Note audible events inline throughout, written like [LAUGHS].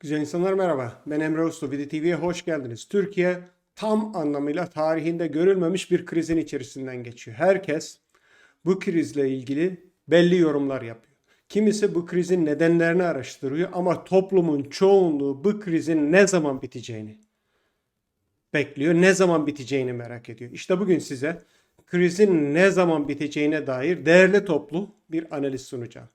Güzel insanlar merhaba. Ben Emre Usta. Vidi TV'ye hoş geldiniz. Türkiye tam anlamıyla tarihinde görülmemiş bir krizin içerisinden geçiyor. Herkes bu krizle ilgili belli yorumlar yapıyor. Kimisi bu krizin nedenlerini araştırıyor ama toplumun çoğunluğu bu krizin ne zaman biteceğini bekliyor. Ne zaman biteceğini merak ediyor. İşte bugün size krizin ne zaman biteceğine dair değerli toplu bir analiz sunacağım.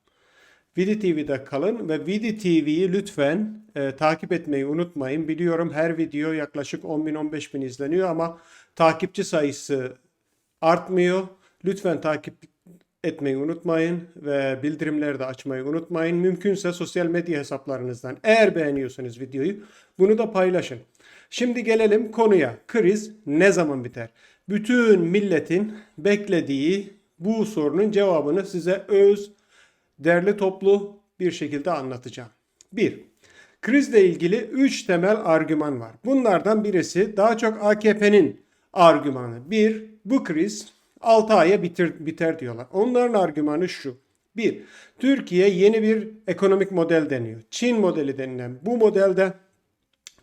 Vidi TV'de kalın ve Vidi TV'yi lütfen e, takip etmeyi unutmayın. Biliyorum her video yaklaşık 10 bin 15 bin izleniyor ama takipçi sayısı artmıyor. Lütfen takip etmeyi unutmayın ve bildirimleri de açmayı unutmayın. Mümkünse sosyal medya hesaplarınızdan eğer beğeniyorsanız videoyu bunu da paylaşın. Şimdi gelelim konuya. Kriz ne zaman biter? Bütün milletin beklediği bu sorunun cevabını size öz derli toplu bir şekilde anlatacağım. 1. Krizle ilgili 3 temel argüman var. Bunlardan birisi daha çok AKP'nin argümanı. 1. Bu kriz 6 aya bitir, biter diyorlar. Onların argümanı şu. 1. Türkiye yeni bir ekonomik model deniyor. Çin modeli denilen bu modelde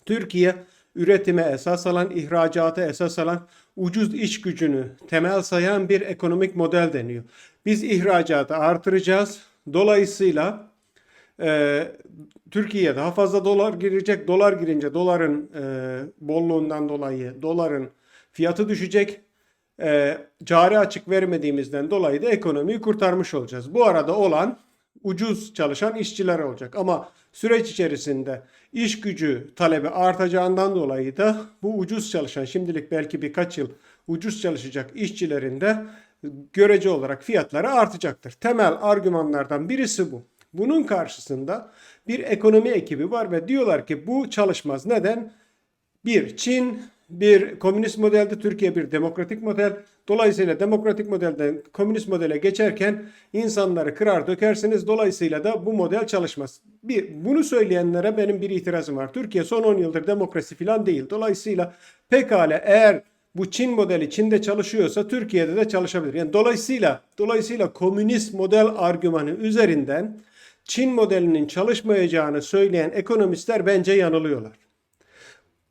Türkiye üretime esas alan, ihracata esas alan, ucuz iş gücünü temel sayan bir ekonomik model deniyor. Biz ihracatı artıracağız. Dolayısıyla e, Türkiye'ye daha fazla dolar girecek. Dolar girince doların e, bolluğundan dolayı doların fiyatı düşecek. E, cari açık vermediğimizden dolayı da ekonomiyi kurtarmış olacağız. Bu arada olan ucuz çalışan işçiler olacak. Ama süreç içerisinde iş gücü talebi artacağından dolayı da bu ucuz çalışan şimdilik belki birkaç yıl ucuz çalışacak işçilerin de görece olarak fiyatları artacaktır. Temel argümanlardan birisi bu. Bunun karşısında bir ekonomi ekibi var ve diyorlar ki bu çalışmaz. Neden? Bir, Çin bir komünist modelde, Türkiye bir demokratik model. Dolayısıyla demokratik modelden komünist modele geçerken insanları kırar dökersiniz. Dolayısıyla da bu model çalışmaz. Bir, bunu söyleyenlere benim bir itirazım var. Türkiye son 10 yıldır demokrasi falan değil. Dolayısıyla pekala eğer bu Çin modeli Çin'de çalışıyorsa Türkiye'de de çalışabilir. Yani dolayısıyla dolayısıyla komünist model argümanı üzerinden Çin modelinin çalışmayacağını söyleyen ekonomistler bence yanılıyorlar.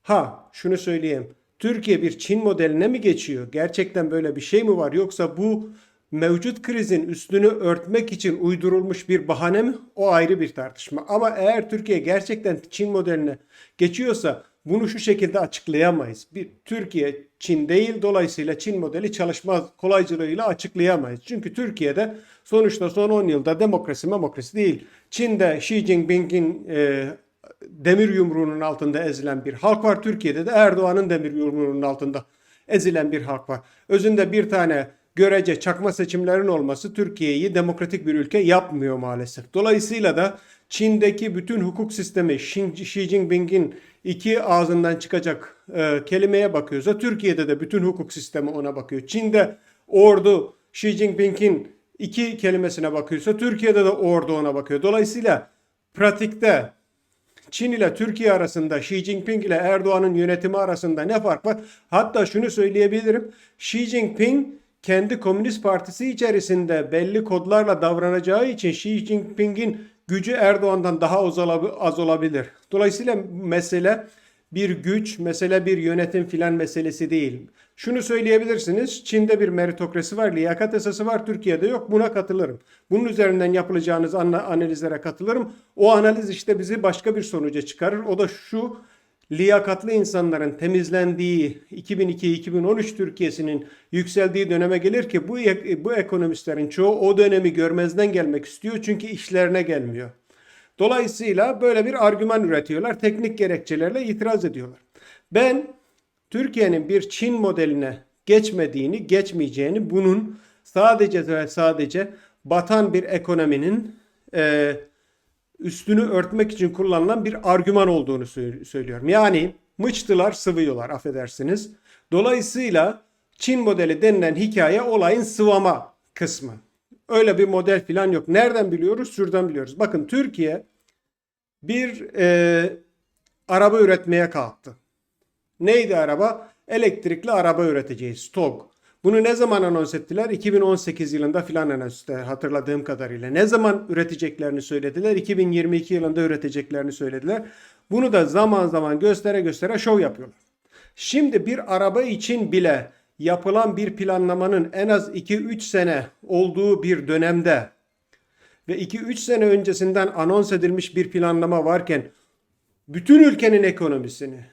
Ha şunu söyleyeyim. Türkiye bir Çin modeline mi geçiyor? Gerçekten böyle bir şey mi var? Yoksa bu mevcut krizin üstünü örtmek için uydurulmuş bir bahane mi? O ayrı bir tartışma. Ama eğer Türkiye gerçekten Çin modeline geçiyorsa bunu şu şekilde açıklayamayız. Bir Türkiye Çin değil dolayısıyla Çin modeli çalışmaz kolaycılığıyla açıklayamayız. Çünkü Türkiye'de sonuçta son 10 yılda demokrasi demokrasi değil. Çin'de Xi Jinping'in e, demir yumruğunun altında ezilen bir halk var. Türkiye'de de Erdoğan'ın demir yumruğunun altında ezilen bir halk var. Özünde bir tane görece çakma seçimlerin olması Türkiye'yi demokratik bir ülke yapmıyor maalesef. Dolayısıyla da Çin'deki bütün hukuk sistemi Xi Jinping'in iki ağzından çıkacak e, kelimeye bakıyorsa Türkiye'de de bütün hukuk sistemi ona bakıyor. Çin'de ordu Xi Jinping'in iki kelimesine bakıyorsa Türkiye'de de ordu ona bakıyor. Dolayısıyla pratikte Çin ile Türkiye arasında Xi Jinping ile Erdoğan'ın yönetimi arasında ne fark var? Hatta şunu söyleyebilirim. Xi Jinping kendi Komünist Partisi içerisinde belli kodlarla davranacağı için Xi Jinping'in gücü Erdoğan'dan daha az olabilir. Dolayısıyla mesele bir güç, mesele bir yönetim filan meselesi değil. Şunu söyleyebilirsiniz. Çin'de bir meritokrasi var, liyakat esası var, Türkiye'de yok. Buna katılırım. Bunun üzerinden yapılacağınız analizlere katılırım. O analiz işte bizi başka bir sonuca çıkarır. O da şu liyakatlı insanların temizlendiği 2002-2013 Türkiye'sinin yükseldiği döneme gelir ki bu bu ekonomistlerin çoğu o dönemi görmezden gelmek istiyor çünkü işlerine gelmiyor. Dolayısıyla böyle bir argüman üretiyorlar. Teknik gerekçelerle itiraz ediyorlar. Ben Türkiye'nin bir Çin modeline geçmediğini, geçmeyeceğini, bunun sadece ve sadece batan bir ekonominin e, üstünü örtmek için kullanılan bir argüman olduğunu söylüyorum. Yani mıçtılar sıvıyorlar affedersiniz. Dolayısıyla Çin modeli denilen hikaye olayın sıvama kısmı. Öyle bir model falan yok. Nereden biliyoruz? Şuradan biliyoruz. Bakın Türkiye bir e, araba üretmeye kalktı. Neydi araba? Elektrikli araba üreteceğiz. TOG. Bunu ne zaman anons ettiler? 2018 yılında filan anons ettiler hatırladığım kadarıyla. Ne zaman üreteceklerini söylediler? 2022 yılında üreteceklerini söylediler. Bunu da zaman zaman göstere göstere şov yapıyorlar. Şimdi bir araba için bile yapılan bir planlamanın en az 2-3 sene olduğu bir dönemde ve 2-3 sene öncesinden anons edilmiş bir planlama varken bütün ülkenin ekonomisini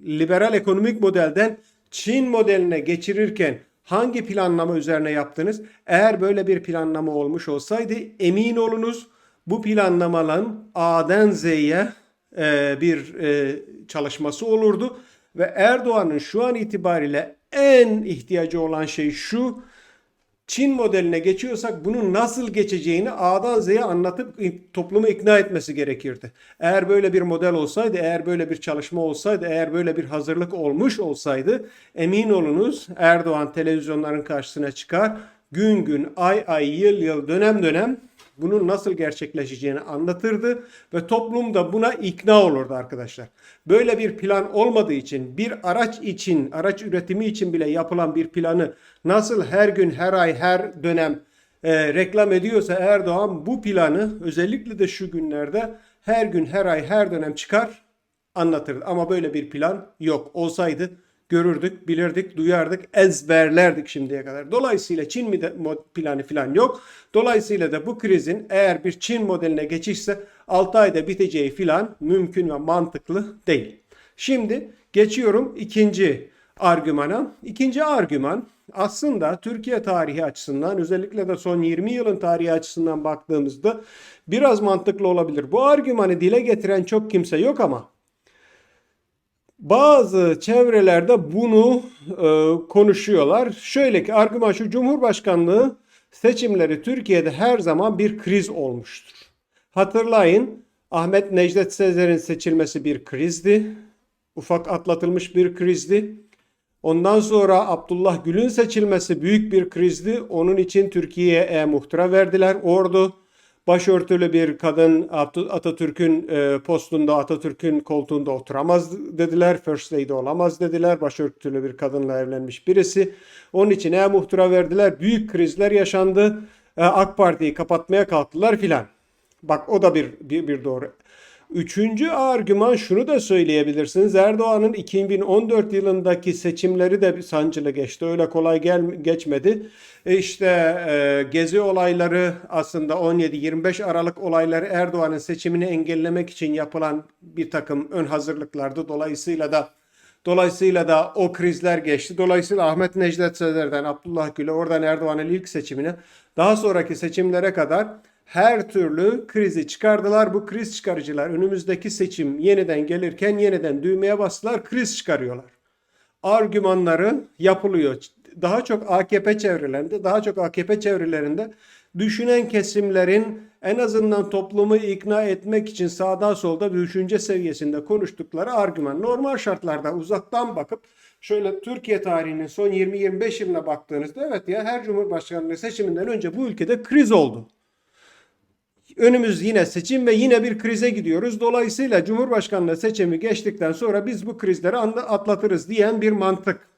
liberal ekonomik modelden Çin modeline geçirirken hangi planlama üzerine yaptınız? Eğer böyle bir planlama olmuş olsaydı emin olunuz bu planlamaların A'dan Z'ye e, bir e, çalışması olurdu ve Erdoğan'ın şu an itibariyle en ihtiyacı olan şey şu Çin modeline geçiyorsak bunun nasıl geçeceğini A'dan Z'ye anlatıp toplumu ikna etmesi gerekirdi. Eğer böyle bir model olsaydı, eğer böyle bir çalışma olsaydı, eğer böyle bir hazırlık olmuş olsaydı emin olunuz Erdoğan televizyonların karşısına çıkar, gün gün, ay ay, yıl yıl, dönem dönem bunun nasıl gerçekleşeceğini anlatırdı ve toplum da buna ikna olurdu arkadaşlar. Böyle bir plan olmadığı için bir araç için, araç üretimi için bile yapılan bir planı nasıl her gün, her ay, her dönem e, reklam ediyorsa Erdoğan bu planı özellikle de şu günlerde her gün, her ay, her dönem çıkar anlatırdı. Ama böyle bir plan yok. Olsaydı görürdük, bilirdik, duyardık, ezberlerdik şimdiye kadar. Dolayısıyla Çin planı falan yok. Dolayısıyla da bu krizin eğer bir Çin modeline geçişse 6 ayda biteceği falan mümkün ve mantıklı değil. Şimdi geçiyorum ikinci argümana. İkinci argüman aslında Türkiye tarihi açısından özellikle de son 20 yılın tarihi açısından baktığımızda biraz mantıklı olabilir. Bu argümanı dile getiren çok kimse yok ama bazı çevrelerde bunu e, konuşuyorlar. Şöyle ki argüman şu Cumhurbaşkanlığı seçimleri Türkiye'de her zaman bir kriz olmuştur. Hatırlayın Ahmet Necdet Sezer'in seçilmesi bir krizdi. Ufak atlatılmış bir krizdi. Ondan sonra Abdullah Gül'ün seçilmesi büyük bir krizdi. Onun için Türkiye'ye e-muhtıra verdiler ordu başörtülü bir kadın Atatürk'ün e, postunda, Atatürk'ün koltuğunda oturamaz dediler. First Lady olamaz dediler. Başörtülü bir kadınla evlenmiş birisi. Onun için e-muhtıra verdiler. Büyük krizler yaşandı. E, AK Parti'yi kapatmaya kalktılar filan. Bak o da bir, bir, bir doğru. Üçüncü argüman şunu da söyleyebilirsiniz. Erdoğan'ın 2014 yılındaki seçimleri de sancılı geçti. Öyle kolay gel geçmedi. E işte e, gezi olayları aslında 17-25 Aralık olayları Erdoğan'ın seçimini engellemek için yapılan bir takım ön hazırlıklardı. Dolayısıyla da Dolayısıyla da o krizler geçti. Dolayısıyla Ahmet Necdet Sezer'den Abdullah Gül'e oradan Erdoğan'ın ilk seçimine daha sonraki seçimlere kadar her türlü krizi çıkardılar. Bu kriz çıkarıcılar önümüzdeki seçim yeniden gelirken yeniden düğmeye bastılar, kriz çıkarıyorlar. Argümanları yapılıyor. Daha çok AKP çevrelerinde, daha çok AKP çevrelerinde düşünen kesimlerin en azından toplumu ikna etmek için sağda solda düşünce seviyesinde konuştukları argüman. Normal şartlarda uzaktan bakıp şöyle Türkiye tarihinin son 20-25 yılına baktığınızda evet ya her cumhurbaşkanlığı seçiminden önce bu ülkede kriz oldu. Önümüz yine seçim ve yine bir krize gidiyoruz. Dolayısıyla Cumhurbaşkanlığı seçimi geçtikten sonra biz bu krizleri atlatırız diyen bir mantık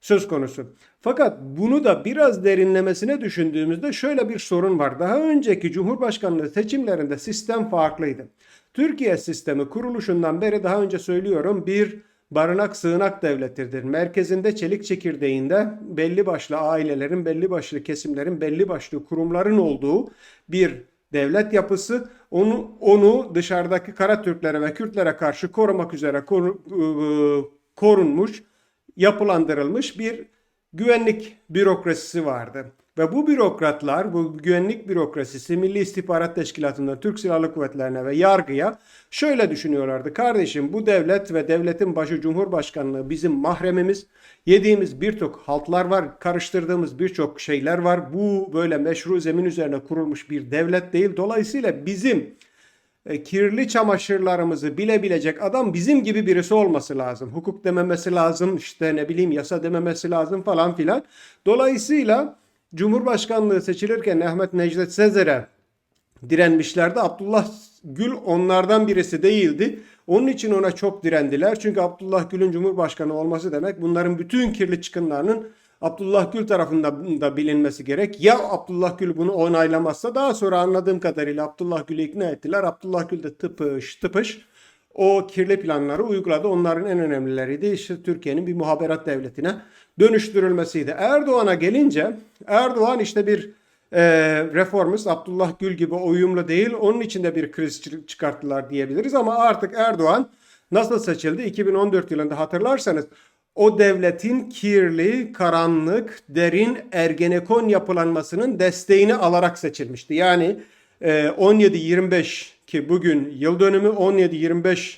söz konusu. Fakat bunu da biraz derinlemesine düşündüğümüzde şöyle bir sorun var. Daha önceki Cumhurbaşkanlığı seçimlerinde sistem farklıydı. Türkiye sistemi kuruluşundan beri daha önce söylüyorum bir barınak sığınak devletidir. Merkezinde çelik çekirdeğinde belli başlı ailelerin, belli başlı kesimlerin, belli başlı kurumların olduğu bir devlet yapısı onu onu dışarıdaki Kara Türklere ve Kürtlere karşı korumak üzere koru, ıı, korunmuş, yapılandırılmış bir güvenlik bürokrasisi vardı. Ve bu bürokratlar, bu güvenlik bürokrasisi Milli İstihbarat Teşkilatı'nda Türk Silahlı Kuvvetlerine ve yargıya şöyle düşünüyorlardı. Kardeşim bu devlet ve devletin başı Cumhurbaşkanlığı bizim mahremimiz. Yediğimiz birçok haltlar var, karıştırdığımız birçok şeyler var. Bu böyle meşru zemin üzerine kurulmuş bir devlet değil. Dolayısıyla bizim e, kirli çamaşırlarımızı bilebilecek adam bizim gibi birisi olması lazım. Hukuk dememesi lazım, işte ne bileyim yasa dememesi lazım falan filan. Dolayısıyla Cumhurbaşkanlığı seçilirken Ahmet Necdet Sezer'e direnmişlerdi. Abdullah Gül onlardan birisi değildi. Onun için ona çok direndiler. Çünkü Abdullah Gül'ün Cumhurbaşkanı olması demek bunların bütün kirli çıkınlarının Abdullah Gül tarafından da bilinmesi gerek. Ya Abdullah Gül bunu onaylamazsa daha sonra anladığım kadarıyla Abdullah Gül'ü ikna ettiler. Abdullah Gül de tıpış tıpış o kirli planları uyguladı. Onların en önemlileriydi işte Türkiye'nin bir muhaberat devletine dönüştürülmesiydi. Erdoğan'a gelince Erdoğan işte bir e, reformist Abdullah Gül gibi uyumlu değil. Onun içinde bir kriz çı- çıkarttılar diyebiliriz ama artık Erdoğan nasıl seçildi? 2014 yılında hatırlarsanız o devletin kirli, karanlık, derin Ergenekon yapılanmasının desteğini alarak seçilmişti. Yani e, 17-25 ki bugün yıl dönümü 17-25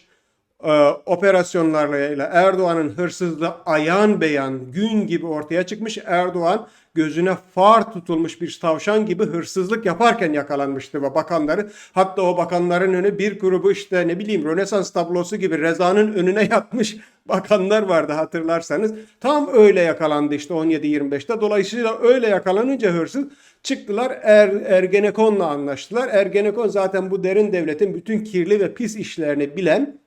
e, operasyonlarla Erdoğan'ın hırsızlığı ayan beyan gün gibi ortaya çıkmış. Erdoğan gözüne far tutulmuş bir tavşan gibi hırsızlık yaparken yakalanmıştı ve bakanları hatta o bakanların önü bir grubu işte ne bileyim Rönesans tablosu gibi Reza'nın önüne yatmış [LAUGHS] bakanlar vardı hatırlarsanız. Tam öyle yakalandı işte 17-25'te. Dolayısıyla öyle yakalanınca hırsız çıktılar er, Ergenekon'la anlaştılar. Ergenekon zaten bu derin devletin bütün kirli ve pis işlerini bilen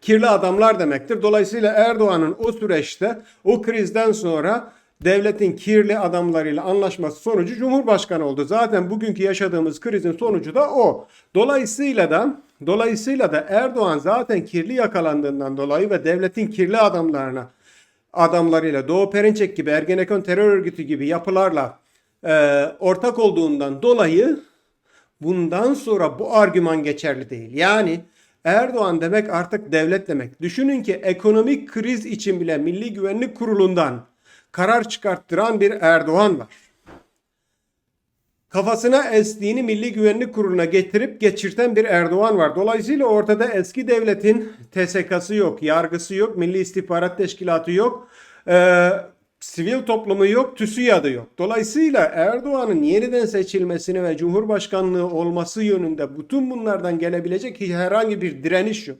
kirli adamlar demektir. Dolayısıyla Erdoğan'ın o süreçte o krizden sonra devletin kirli adamlarıyla anlaşması sonucu Cumhurbaşkanı oldu. Zaten bugünkü yaşadığımız krizin sonucu da o. Dolayısıyla da dolayısıyla da Erdoğan zaten kirli yakalandığından dolayı ve devletin kirli adamlarına adamlarıyla Doğu Perinçek gibi Ergenekon terör örgütü gibi yapılarla e, ortak olduğundan dolayı bundan sonra bu argüman geçerli değil. Yani Erdoğan demek artık devlet demek. Düşünün ki ekonomik kriz için bile Milli Güvenlik Kurulu'ndan karar çıkarttıran bir Erdoğan var. Kafasına estiğini Milli Güvenlik Kurulu'na getirip geçirten bir Erdoğan var. Dolayısıyla ortada eski devletin TSK'sı yok, yargısı yok, Milli İstihbarat Teşkilatı yok, e, sivil toplumu yok, TÜSİAD'ı yok. Dolayısıyla Erdoğan'ın yeniden seçilmesini ve Cumhurbaşkanlığı olması yönünde bütün bunlardan gelebilecek herhangi bir direniş yok.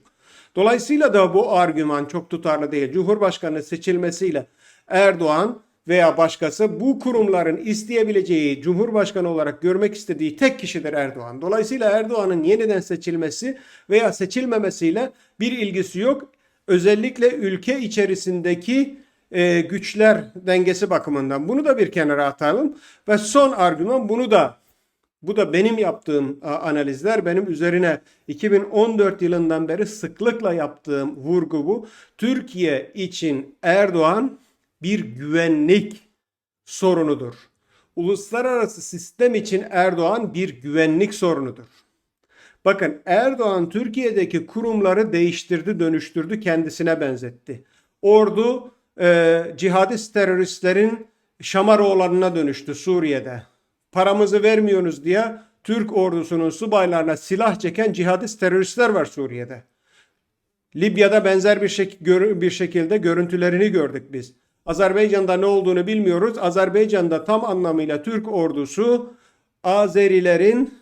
Dolayısıyla da bu argüman çok tutarlı değil. Cumhurbaşkanı seçilmesiyle Erdoğan veya başkası bu kurumların isteyebileceği Cumhurbaşkanı olarak görmek istediği tek kişidir Erdoğan. Dolayısıyla Erdoğan'ın yeniden seçilmesi veya seçilmemesiyle bir ilgisi yok. Özellikle ülke içerisindeki e, güçler dengesi bakımından bunu da bir kenara atalım ve son argüman bunu da bu da benim yaptığım analizler, benim üzerine 2014 yılından beri sıklıkla yaptığım vurgu bu. Türkiye için Erdoğan bir güvenlik sorunudur. Uluslararası sistem için Erdoğan bir güvenlik sorunudur. Bakın Erdoğan Türkiye'deki kurumları değiştirdi, dönüştürdü, kendisine benzetti. Ordu e, cihadist teröristlerin Şamaroğullarına dönüştü Suriye'de. Paramızı vermiyorsunuz diye Türk ordusunun subaylarına silah çeken cihadist teröristler var Suriye'de. Libya'da benzer bir, şek bir şekilde görüntülerini gördük biz. Azerbaycan'da ne olduğunu bilmiyoruz. Azerbaycan'da tam anlamıyla Türk ordusu Azerilerin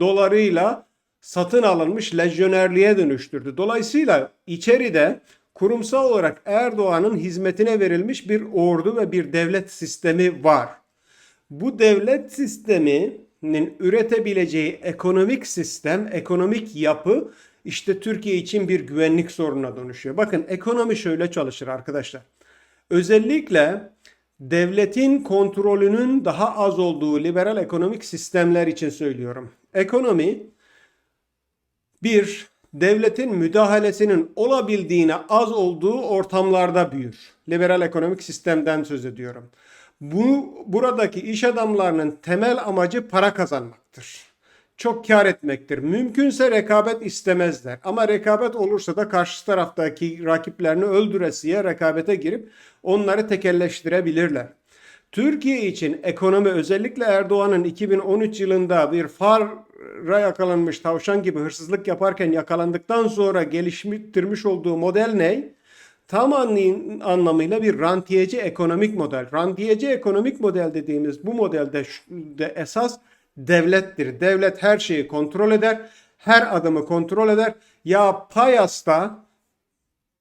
dolarıyla satın alınmış lejyonerliğe dönüştürdü. Dolayısıyla içeride kurumsal olarak Erdoğan'ın hizmetine verilmiş bir ordu ve bir devlet sistemi var. Bu devlet sisteminin üretebileceği ekonomik sistem, ekonomik yapı işte Türkiye için bir güvenlik sorununa dönüşüyor. Bakın ekonomi şöyle çalışır arkadaşlar. Özellikle devletin kontrolünün daha az olduğu liberal ekonomik sistemler için söylüyorum. Ekonomi bir devletin müdahalesinin olabildiğine az olduğu ortamlarda büyür. Liberal ekonomik sistemden söz ediyorum. Bu buradaki iş adamlarının temel amacı para kazanmaktır. Çok kar etmektir. Mümkünse rekabet istemezler. Ama rekabet olursa da karşı taraftaki rakiplerini öldüresiye rekabete girip onları tekelleştirebilirler. Türkiye için ekonomi özellikle Erdoğan'ın 2013 yılında bir fara yakalanmış tavşan gibi hırsızlık yaparken yakalandıktan sonra geliştirmiş olduğu model ne? Tam anlamıyla bir rantiyeci ekonomik model. Rantiyeci ekonomik model dediğimiz bu modelde de esas devlettir. Devlet her şeyi kontrol eder, her adımı kontrol eder. Ya Payas'ta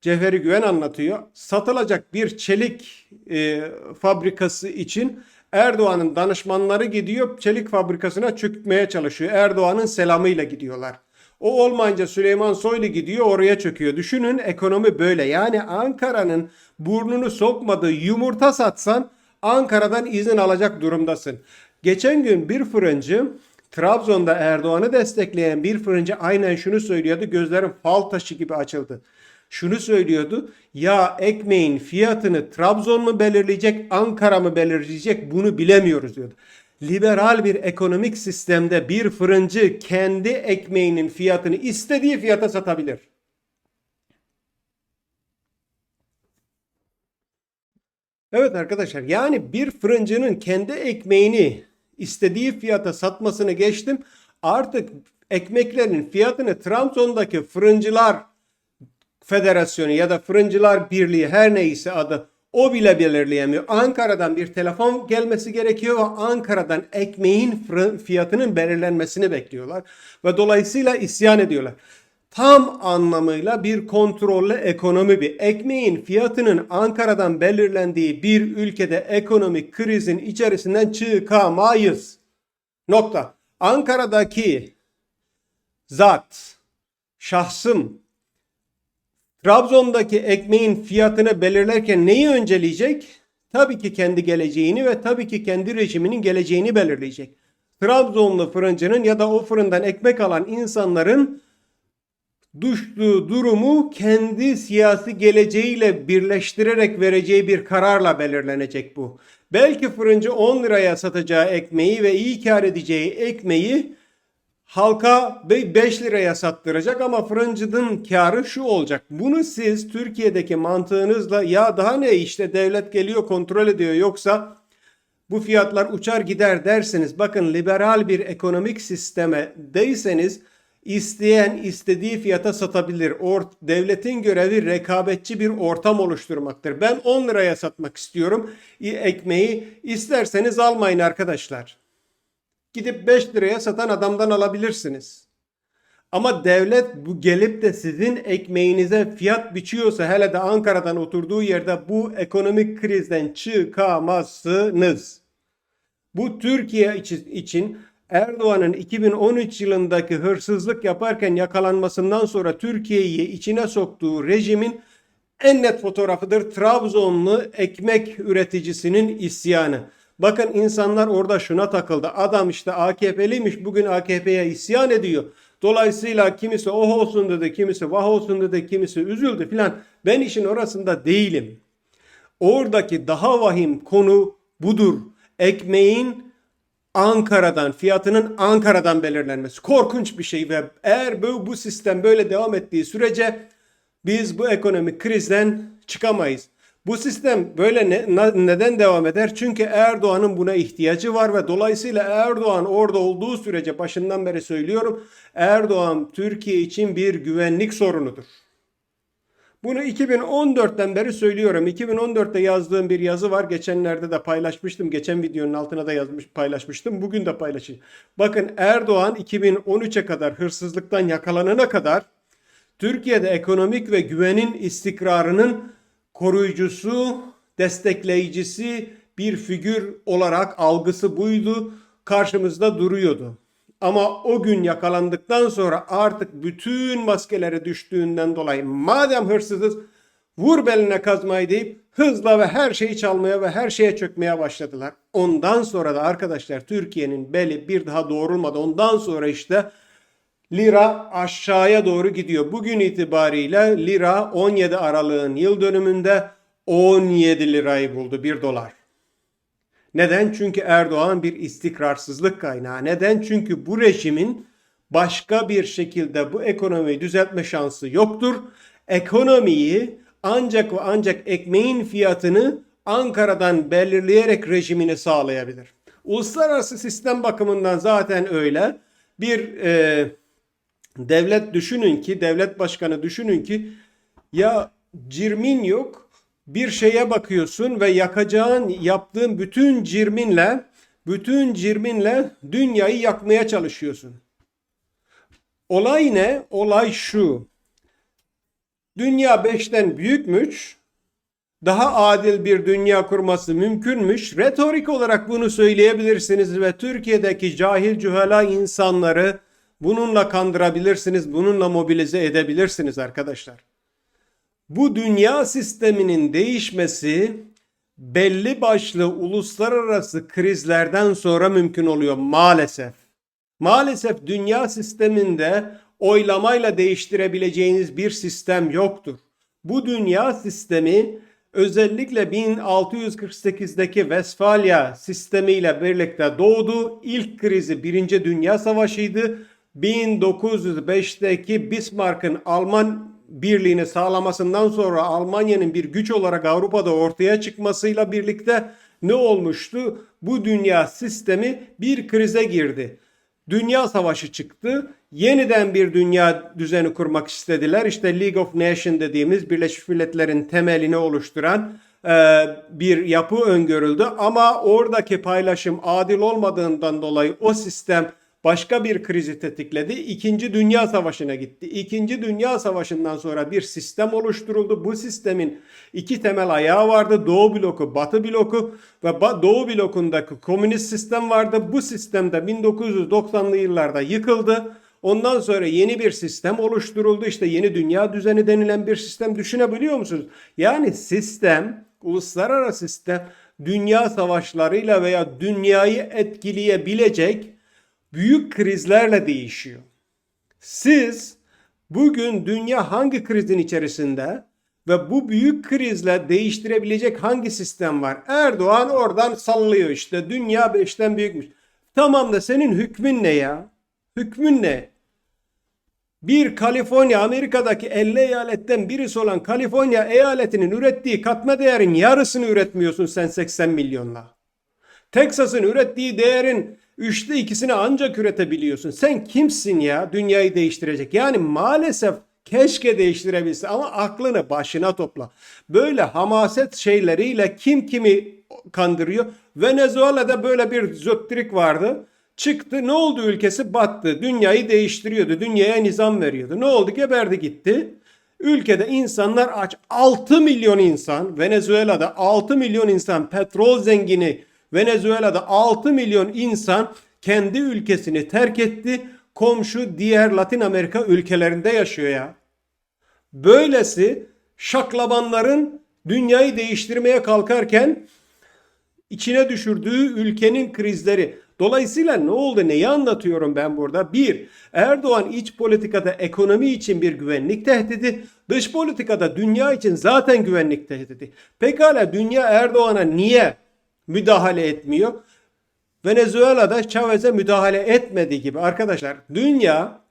Cevheri Güven anlatıyor. Satılacak bir çelik e, fabrikası için Erdoğan'ın danışmanları gidiyor çelik fabrikasına çökmeye çalışıyor. Erdoğan'ın selamıyla gidiyorlar. O olmayınca Süleyman Soylu gidiyor oraya çöküyor. Düşünün ekonomi böyle. Yani Ankara'nın burnunu sokmadığı yumurta satsan Ankara'dan izin alacak durumdasın. Geçen gün bir fırıncı Trabzon'da Erdoğan'ı destekleyen bir fırıncı aynen şunu söylüyordu. Gözlerim fal taşı gibi açıldı. Şunu söylüyordu. Ya ekmeğin fiyatını Trabzon mu belirleyecek, Ankara mı belirleyecek bunu bilemiyoruz diyordu. Liberal bir ekonomik sistemde bir fırıncı kendi ekmeğinin fiyatını istediği fiyata satabilir. Evet arkadaşlar yani bir fırıncının kendi ekmeğini istediği fiyata satmasını geçtim. Artık ekmeklerin fiyatını Trabzon'daki fırıncılar federasyonu ya da fırıncılar birliği her neyse adı o bile belirleyemiyor. Ankara'dan bir telefon gelmesi gerekiyor ve Ankara'dan ekmeğin fiyatının belirlenmesini bekliyorlar. Ve dolayısıyla isyan ediyorlar. Tam anlamıyla bir kontrollü ekonomi bir. Ekmeğin fiyatının Ankara'dan belirlendiği bir ülkede ekonomik krizin içerisinden çıkamayız. Nokta. Ankara'daki zat, şahsım, Trabzon'daki ekmeğin fiyatını belirlerken neyi önceleyecek? Tabii ki kendi geleceğini ve tabii ki kendi rejiminin geleceğini belirleyecek. Trabzonlu fırıncının ya da o fırından ekmek alan insanların düştüğü durumu kendi siyasi geleceğiyle birleştirerek vereceği bir kararla belirlenecek bu. Belki fırıncı 10 liraya satacağı ekmeği ve iyi kar edeceği ekmeği halka 5 liraya sattıracak ama fırıncının karı şu olacak. Bunu siz Türkiye'deki mantığınızla ya daha ne işte devlet geliyor kontrol ediyor yoksa bu fiyatlar uçar gider derseniz bakın liberal bir ekonomik sisteme değseniz isteyen istediği fiyata satabilir. Or devletin görevi rekabetçi bir ortam oluşturmaktır. Ben 10 liraya satmak istiyorum ekmeği isterseniz almayın arkadaşlar. Gidip 5 liraya satan adamdan alabilirsiniz. Ama devlet bu gelip de sizin ekmeğinize fiyat biçiyorsa hele de Ankara'dan oturduğu yerde bu ekonomik krizden çıkamazsınız. Bu Türkiye için Erdoğan'ın 2013 yılındaki hırsızlık yaparken yakalanmasından sonra Türkiye'yi içine soktuğu rejimin en net fotoğrafıdır. Trabzonlu ekmek üreticisinin isyanı. Bakın insanlar orada şuna takıldı. Adam işte AKP'liymiş bugün AKP'ye isyan ediyor. Dolayısıyla kimisi oh olsun dedi, kimisi vah olsun dedi, kimisi üzüldü filan. Ben işin orasında değilim. Oradaki daha vahim konu budur. Ekmeğin Ankara'dan, fiyatının Ankara'dan belirlenmesi. Korkunç bir şey ve eğer bu, bu sistem böyle devam ettiği sürece biz bu ekonomik krizden çıkamayız. Bu sistem böyle ne, neden devam eder? Çünkü Erdoğan'ın buna ihtiyacı var ve dolayısıyla Erdoğan orada olduğu sürece başından beri söylüyorum Erdoğan Türkiye için bir güvenlik sorunudur. Bunu 2014'ten beri söylüyorum. 2014'te yazdığım bir yazı var. Geçenlerde de paylaşmıştım. Geçen videonun altına da yazmış paylaşmıştım. Bugün de paylaşayım. Bakın Erdoğan 2013'e kadar hırsızlıktan yakalanana kadar Türkiye'de ekonomik ve güvenin istikrarının koruyucusu, destekleyicisi bir figür olarak algısı buydu. Karşımızda duruyordu. Ama o gün yakalandıktan sonra artık bütün maskeleri düştüğünden dolayı madem hırsızız vur beline kazmayı deyip hızla ve her şeyi çalmaya ve her şeye çökmeye başladılar. Ondan sonra da arkadaşlar Türkiye'nin beli bir daha doğrulmadı. Ondan sonra işte lira aşağıya doğru gidiyor. Bugün itibariyle lira 17 Aralık'ın yıl dönümünde 17 lirayı buldu 1 dolar. Neden? Çünkü Erdoğan bir istikrarsızlık kaynağı. Neden? Çünkü bu rejimin başka bir şekilde bu ekonomiyi düzeltme şansı yoktur. Ekonomiyi ancak ve ancak ekmeğin fiyatını Ankara'dan belirleyerek rejimini sağlayabilir. Uluslararası sistem bakımından zaten öyle. Bir e, devlet düşünün ki, devlet başkanı düşünün ki ya cirmin yok, bir şeye bakıyorsun ve yakacağın, yaptığın bütün cirminle, bütün cirminle dünyayı yakmaya çalışıyorsun. Olay ne? Olay şu. Dünya beşten büyükmüş. daha adil bir dünya kurması mümkünmüş. Retorik olarak bunu söyleyebilirsiniz ve Türkiye'deki cahil cühala insanları bununla kandırabilirsiniz, bununla mobilize edebilirsiniz arkadaşlar. Bu dünya sisteminin değişmesi belli başlı uluslararası krizlerden sonra mümkün oluyor maalesef. Maalesef dünya sisteminde oylamayla değiştirebileceğiniz bir sistem yoktur. Bu dünya sistemi özellikle 1648'deki Westfalia sistemiyle birlikte doğdu. İlk krizi Birinci Dünya Savaşı'ydı. 1905'teki Bismarck'ın Alman birliğini sağlamasından sonra Almanya'nın bir güç olarak Avrupa'da ortaya çıkmasıyla birlikte ne olmuştu? Bu dünya sistemi bir krize girdi. Dünya savaşı çıktı. Yeniden bir dünya düzeni kurmak istediler. İşte League of Nations dediğimiz Birleşmiş Milletler'in temelini oluşturan e, bir yapı öngörüldü. Ama oradaki paylaşım adil olmadığından dolayı o sistem başka bir krizi tetikledi. İkinci Dünya Savaşı'na gitti. İkinci Dünya Savaşı'ndan sonra bir sistem oluşturuldu. Bu sistemin iki temel ayağı vardı. Doğu bloku, Batı bloku ve Doğu blokundaki komünist sistem vardı. Bu sistem de 1990'lı yıllarda yıkıldı. Ondan sonra yeni bir sistem oluşturuldu. İşte yeni dünya düzeni denilen bir sistem düşünebiliyor musunuz? Yani sistem, uluslararası sistem dünya savaşlarıyla veya dünyayı etkileyebilecek büyük krizlerle değişiyor. Siz bugün dünya hangi krizin içerisinde ve bu büyük krizle değiştirebilecek hangi sistem var? Erdoğan oradan sallıyor işte dünya beşten büyükmüş. Tamam da senin hükmün ne ya? Hükmün ne? Bir Kaliforniya Amerika'daki 50 eyaletten birisi olan Kaliforniya eyaletinin ürettiği katma değerin yarısını üretmiyorsun sen 80 milyonla. Texas'ın ürettiği değerin üçte ikisini ancak üretebiliyorsun. Sen kimsin ya dünyayı değiştirecek? Yani maalesef keşke değiştirebilse ama aklını başına topla. Böyle hamaset şeyleriyle kim kimi kandırıyor? Venezuela'da böyle bir zöttrik vardı. Çıktı ne oldu ülkesi battı. Dünyayı değiştiriyordu. Dünyaya nizam veriyordu. Ne oldu geberdi gitti. Ülkede insanlar aç. 6 milyon insan Venezuela'da 6 milyon insan petrol zengini Venezuela'da 6 milyon insan kendi ülkesini terk etti. Komşu diğer Latin Amerika ülkelerinde yaşıyor ya. Böylesi şaklabanların dünyayı değiştirmeye kalkarken içine düşürdüğü ülkenin krizleri. Dolayısıyla ne oldu? Neyi anlatıyorum ben burada? Bir, Erdoğan iç politikada ekonomi için bir güvenlik tehdidi, dış politikada dünya için zaten güvenlik tehdidi. Pekala dünya Erdoğan'a niye müdahale etmiyor? Venezuela'da Chavez'e müdahale etmediği gibi arkadaşlar dünya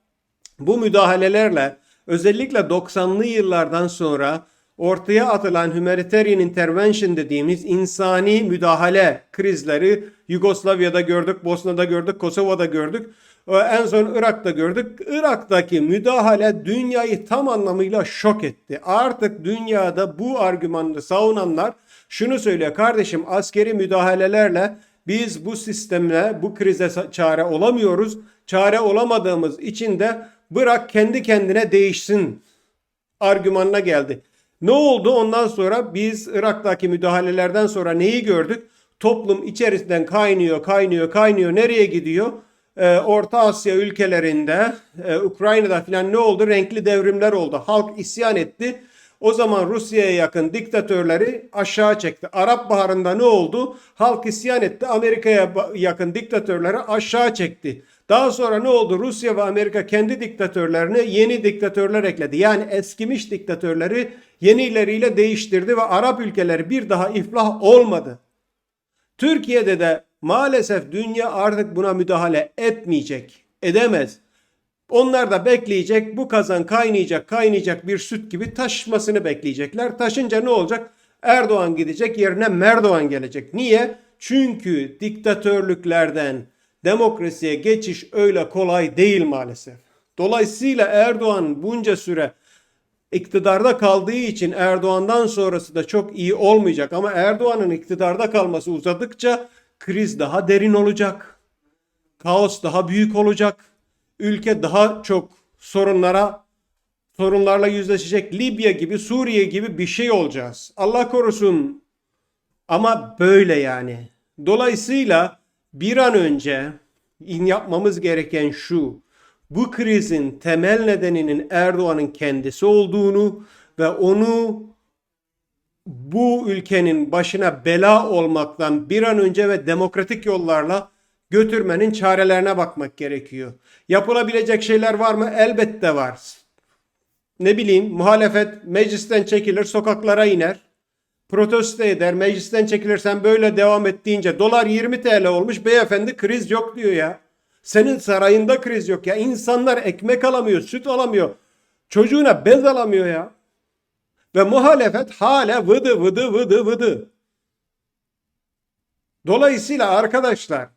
bu müdahalelerle özellikle 90'lı yıllardan sonra ortaya atılan humanitarian intervention dediğimiz insani müdahale krizleri Yugoslavya'da gördük, Bosna'da gördük, Kosova'da gördük. En son Irak'ta gördük. Irak'taki müdahale dünyayı tam anlamıyla şok etti. Artık dünyada bu argümanı savunanlar şunu söylüyor. Kardeşim askeri müdahalelerle biz bu sistemle bu krize çare olamıyoruz. Çare olamadığımız için de bırak kendi kendine değişsin argümanına geldi. Ne oldu ondan sonra biz Irak'taki müdahalelerden sonra neyi gördük? Toplum içerisinden kaynıyor, kaynıyor, kaynıyor. Nereye gidiyor? Ee, Orta Asya ülkelerinde, e, Ukrayna'da falan ne oldu? Renkli devrimler oldu. Halk isyan etti. O zaman Rusya'ya yakın diktatörleri aşağı çekti. Arap Baharı'nda ne oldu? Halk isyan etti. Amerika'ya yakın diktatörleri aşağı çekti. Daha sonra ne oldu? Rusya ve Amerika kendi diktatörlerine yeni diktatörler ekledi. Yani eskimiş diktatörleri yenileriyle değiştirdi ve Arap ülkeleri bir daha iflah olmadı. Türkiye'de de maalesef dünya artık buna müdahale etmeyecek, edemez. Onlar da bekleyecek bu kazan kaynayacak kaynayacak bir süt gibi taşmasını bekleyecekler. Taşınca ne olacak? Erdoğan gidecek yerine Merdoğan gelecek. Niye? Çünkü diktatörlüklerden demokrasiye geçiş öyle kolay değil maalesef. Dolayısıyla Erdoğan bunca süre iktidarda kaldığı için Erdoğan'dan sonrası da çok iyi olmayacak. Ama Erdoğan'ın iktidarda kalması uzadıkça kriz daha derin olacak. Kaos daha büyük olacak. Ülke daha çok sorunlara sorunlarla yüzleşecek Libya gibi, Suriye gibi bir şey olacağız. Allah korusun. Ama böyle yani. Dolayısıyla bir an önce yapmamız gereken şu. Bu krizin temel nedeninin Erdoğan'ın kendisi olduğunu ve onu bu ülkenin başına bela olmaktan bir an önce ve demokratik yollarla götürmenin çarelerine bakmak gerekiyor. Yapılabilecek şeyler var mı? Elbette var. Ne bileyim muhalefet meclisten çekilir, sokaklara iner. Protesto eder, meclisten çekilirsen böyle devam et deyince dolar 20 TL olmuş beyefendi kriz yok diyor ya. Senin sarayında kriz yok ya. İnsanlar ekmek alamıyor, süt alamıyor. Çocuğuna bez alamıyor ya. Ve muhalefet hala vıdı vıdı vıdı vıdı. Dolayısıyla arkadaşlar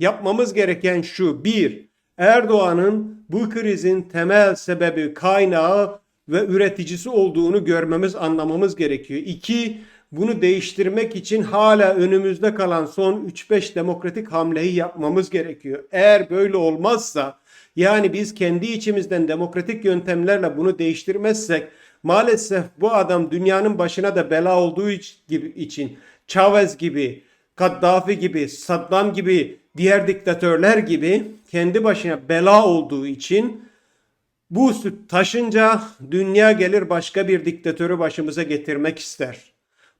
yapmamız gereken şu. Bir, Erdoğan'ın bu krizin temel sebebi, kaynağı ve üreticisi olduğunu görmemiz, anlamamız gerekiyor. İki, bunu değiştirmek için hala önümüzde kalan son 3-5 demokratik hamleyi yapmamız gerekiyor. Eğer böyle olmazsa yani biz kendi içimizden demokratik yöntemlerle bunu değiştirmezsek maalesef bu adam dünyanın başına da bela olduğu için Chavez gibi, Kaddafi gibi, Saddam gibi, diğer diktatörler gibi kendi başına bela olduğu için bu süt taşınca dünya gelir başka bir diktatörü başımıza getirmek ister.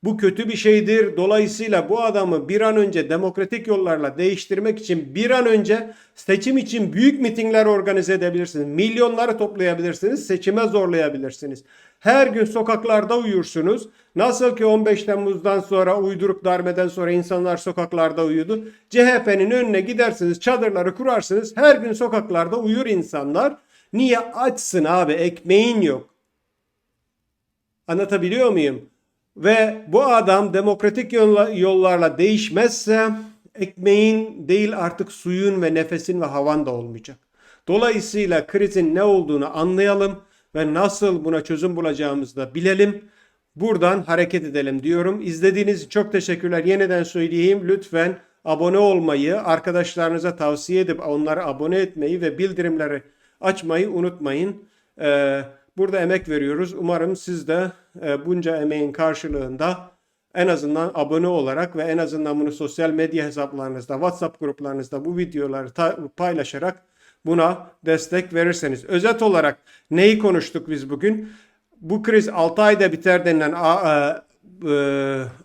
Bu kötü bir şeydir. Dolayısıyla bu adamı bir an önce demokratik yollarla değiştirmek için bir an önce seçim için büyük mitingler organize edebilirsiniz. Milyonları toplayabilirsiniz. Seçime zorlayabilirsiniz. Her gün sokaklarda uyursunuz. Nasıl ki 15 Temmuz'dan sonra uyduruk darbeden sonra insanlar sokaklarda uyudu. CHP'nin önüne gidersiniz, çadırları kurarsınız. Her gün sokaklarda uyur insanlar. Niye açsın abi? Ekmeğin yok. Anlatabiliyor muyum? Ve bu adam demokratik yollarla değişmezse ekmeğin değil artık suyun ve nefesin ve havan da olmayacak. Dolayısıyla krizin ne olduğunu anlayalım ve nasıl buna çözüm bulacağımızı da bilelim. Buradan hareket edelim diyorum. İzlediğiniz için çok teşekkürler. Yeniden söyleyeyim. Lütfen abone olmayı, arkadaşlarınıza tavsiye edip onları abone etmeyi ve bildirimleri açmayı unutmayın. Ee, burada emek veriyoruz. Umarım siz de e, bunca emeğin karşılığında en azından abone olarak ve en azından bunu sosyal medya hesaplarınızda, WhatsApp gruplarınızda bu videoları paylaşarak buna destek verirseniz. Özet olarak neyi konuştuk biz bugün? Bu kriz 6 ayda biter denilen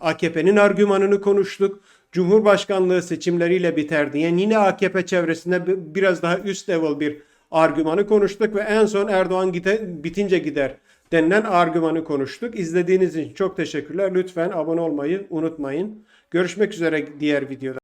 AKP'nin argümanını konuştuk. Cumhurbaşkanlığı seçimleriyle biter diyen yine AKP çevresinde biraz daha üst level bir argümanı konuştuk ve en son Erdoğan gide, bitince gider denilen argümanı konuştuk. İzlediğiniz için çok teşekkürler. Lütfen abone olmayı unutmayın. Görüşmek üzere diğer videoda.